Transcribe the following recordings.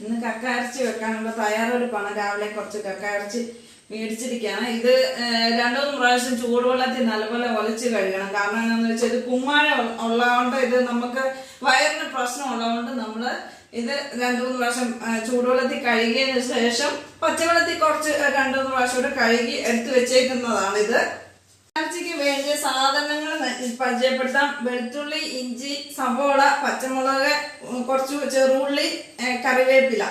ഇന്ന് കക്ക ഇറച്ചി വെക്കാനുള്ള തയ്യാറെടുപ്പാണ്. രാവിലെ കുറച്ച് കക്ക ഇറച്ചി മേടിച്ചിരിക്കുകയാണ്. ഇത് ഏഹ്, രണ്ടു മൂന്ന് പ്രാവശ്യം ചൂടുവെള്ളത്തിൽ നല്ലപോലെ ഒലച്ച് കഴുകണം. കാരണം എന്താണെന്ന് വെച്ചാൽ ഇത് കുമ്മാഴ ഉള്ളതുകൊണ്ട് ഇത് നമുക്ക് വയറിന് പ്രശ്നം ഉള്ളതുകൊണ്ട് നമ്മൾ ഇത് രണ്ടു മൂന്ന് പ്രാവശ്യം ചൂടുവെള്ളത്തിൽ കഴുകിയതിന് ശേഷം പച്ചവെള്ളത്തിൽ കുറച്ച് രണ്ടു മൂന്ന് പ്രാവശ്യം കൂടെ കഴുകി എടുത്തു ഇത്. ഇറച്ചിക്ക് വേണ്ടിയ സാധനങ്ങൾ പരിചയപ്പെടുത്താം. വെളുത്തുള്ളി ഇഞ്ചി സവോള പച്ചമുളക് കുറച്ച് ചെറുള്ളി കറിവേപ്പില.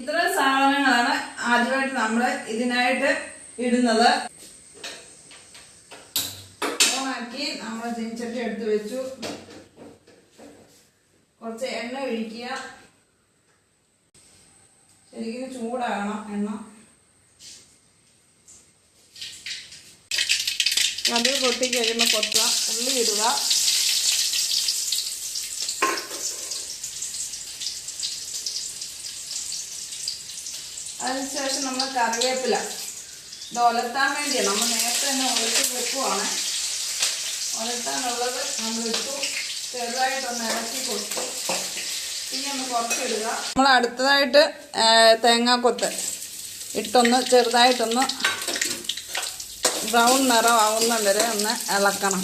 ഇത്ര സാധനങ്ങളാണ് ആദ്യമായിട്ട് നമ്മൾ ഇതിനായിട്ട് ഇടുന്നത്. ഓണാക്കി നമ്മൾ ചീനച്ചട്ടി എടുത്ത് വെച്ചു. കുറച്ച് എണ്ണ ഒഴിക്കുക. ശരിക്കും ചൂടാകണം എണ്ണ. അത് പൊട്ടി കഴിയുമ്പോൾ കൊത്തുക ഉള്ളി ഇടുക. അതിനുശേഷം നമ്മൾ കറിവേപ്പില. ഇത് വേണ്ടിയാണ് നമ്മൾ നേരത്തെ തന്നെ ഉലച്ച് വെക്കുവാണ്. ഉലത്താനുള്ളത് നമ്മൾ ഇട്ടു. ചെറുതായിട്ടൊന്ന് ഇറക്കി കൊടുത്തു. പിന്നെ ഒന്ന് കുറച്ചിടുക. നമ്മൾ അടുത്തതായിട്ട് തേങ്ങാക്കൊത്ത് ഇട്ടൊന്ന് ചെറുതായിട്ടൊന്ന് ബ്രൗൺ നിറമാവുന്ന വരെ ഒന്ന് ഇളക്കണം.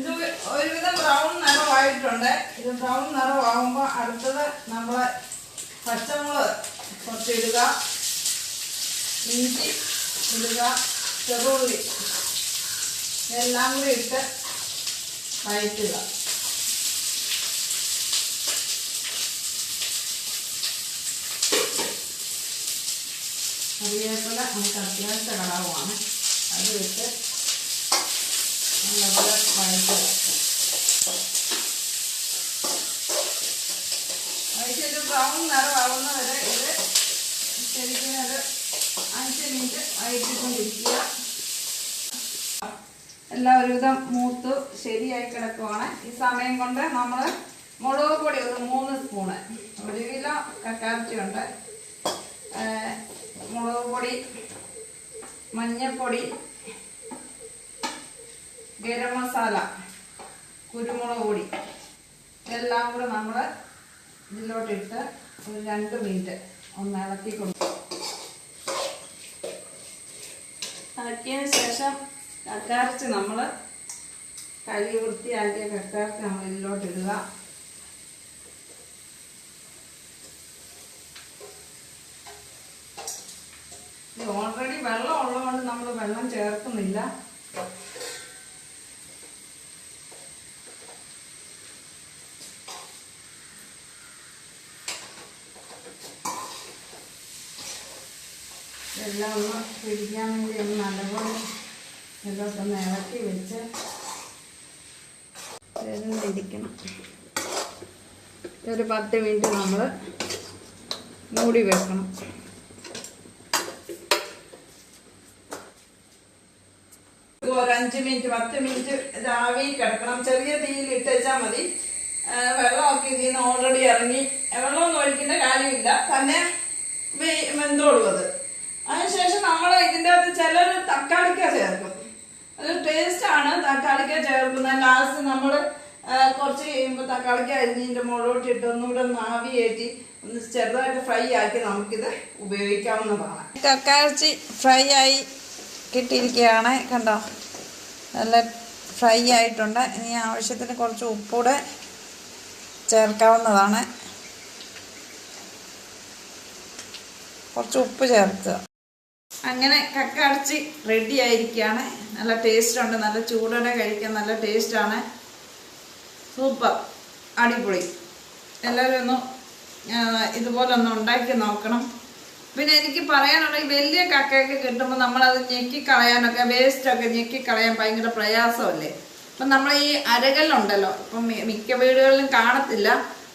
ഇത് ഒരുവിധം ബ്രൗൺ നിറമായിട്ടുണ്ട്. ഇത് ബ്രൗൺ നിറമാകുമ്പോൾ അടുത്തത് നമ്മൾ പച്ചമുളക് കുറച്ച് ഇടുക ഇഞ്ചി ഇടുക. ചെറുള്ളി. എല്ലാം കൂടി ഇട്ട് വഴറ്റുക. കറിവേപ്പില നമുക്ക് അത്യാവശ്യ കളവുമാണ് അത് വെച്ച് നല്ലപോലെ വഴറ്റുക വഴറ്റിയിട്ട് ബ്രൗൺ നിറമാവുന്ന വരെ ഇത് ശരിക്കും ഒരു അഞ്ച് മിനിറ്റ് വഴറ്റിക്കൊണ്ടിരിക്കുക. എല്ലാം ഒരുവിധം മൂത്ത് ശരിയായി കിടക്കുവാണ്. ഈ സമയം കൊണ്ട് നമ്മൾ മുളക് പൊടി ഒരു മൂന്ന് സ്പൂണ്. ഒരു കിലോ കക്കാർച്ചയുണ്ട് മുളക് പൊടി മഞ്ഞൾപ്പൊടി ഗരം മസാല കുരുമുളക് പൊടി. ഇതെല്ലാം കൂടെ നമ്മൾ ഇതിലോട്ടിട്ട് ഒരു രണ്ട് മിനിറ്റ് ഒന്ന് ഇളക്കി കൊടുക്കും ഇളക്കിയതിന് ശേഷം കക്കാരച്ച് നമ്മൾ കഴുകി വൃത്തിയാക്കിയ കക്കാരച്ച് നമ്മൾ ഇതിലോട്ടിടുക. ഇത് ഓൾറെഡി വെള്ളം ഉള്ളതുകൊണ്ട് നമ്മൾ വെള്ളം ചേർക്കുന്നില്ല. എല്ലാം ഒന്ന് പിടിക്കാൻ വേണ്ടി ഒന്ന് നല്ലപോലെ ഇതൊക്കെ ഒന്ന് ഇളക്കി വെച്ച് ഒരു പത്ത് മിനിറ്റ് നമ്മൾ മൂടി വെക്കണം. ഒരു അഞ്ച് മിനിറ്റ് പത്ത് മിനിറ്റ് ഇത് ആവി കിടക്കണം. ചെറിയ തീയിൽ ഇട്ടുവെച്ചാൽ മതി. വെള്ളമൊക്കെ ഇതിൽ നിന്ന് ഓൾറെഡി ഇറങ്ങി. വെള്ളമൊന്നും ഒഴിക്കേണ്ട കാര്യമില്ല. തന്നെ വെന്തോളൂ അത് അതിനുശേഷം നമ്മൾ ഇതിന്റെ അകത്ത് ചിലർ തക്കാളിക്ക ചേർക്കും. അത് ടേസ്റ്റ് ആണ് തക്കാളിക്ക ചേർക്കുന്നത്. ലാസ്റ്റ് നമ്മൾ കുറച്ച് കഴിയുമ്പോൾ തക്കാളിക്ക അരിഞ്ഞിന്റെ മുകളിലോട്ട് ഇട്ട് ഒന്നുകൂടെ ഒന്ന് ആവി ഒന്ന് ചെറുതായിട്ട് ഫ്രൈ ആക്കി നമുക്കിത് ഉപയോഗിക്കാവുന്നതാണ്. തക്കാളിച്ചി ഫ്രൈ ആയി കിട്ടിയിരിക്കുകയാണ്. കണ്ടോ? നല്ല ഫ്രൈ ആയിട്ടുണ്ട്. ഇനി ആവശ്യത്തിന് കുറച്ച് ഉപ്പൂടെ ചേർക്കാവുന്നതാണ്. കുറച്ച് ഉപ്പ് ചേർക്കുക. അങ്ങനെ കക്ക അടച്ച് റെഡി ആയിരിക്കുകയാണ്. നല്ല ടേസ്റ്റ് ഉണ്ട്. നല്ല ചൂടോടെ കഴിക്കാൻ നല്ല ടേസ്റ്റാണ് സൂപ്പർ അടിപൊളി. എല്ലാവരും ഒന്ന് ഇതുപോലൊന്ന് ഉണ്ടാക്കി നോക്കണം. പിന്നെ എനിക്ക് ഈ വലിയ കക്കയൊക്കെ കിട്ടുമ്പോൾ നമ്മളത് ഞെക്കി കളയാനൊക്കെ വേസ്റ്റൊക്കെ ഞെക്കി കളയാൻ ഭയങ്കര പ്രയാസമല്ലേ? അപ്പം നമ്മൾ ഈ അരകല്ലുണ്ടല്ലോ ഇപ്പം മിക്ക വീടുകളിലും കാണത്തില്ല.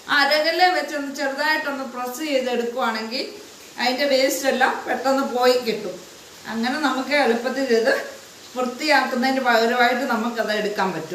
ആ അരകല്ലെ വെച്ചൊന്ന് ചെറുതായിട്ടൊന്ന് പ്രസ് ചെയ്തെടുക്കുവാണെങ്കിൽ അതിന്റെ വേസ്റ്റ് എല്ലാം പെട്ടെന്ന് പോയി കിട്ടും. അങ്ങനെ നമുക്ക് എളുപ്പത്തിൽ ഇത് വൃത്തിയാക്കുന്നതിന് പകരമായിട്ട് നമുക്കത് എടുക്കാൻ പറ്റും.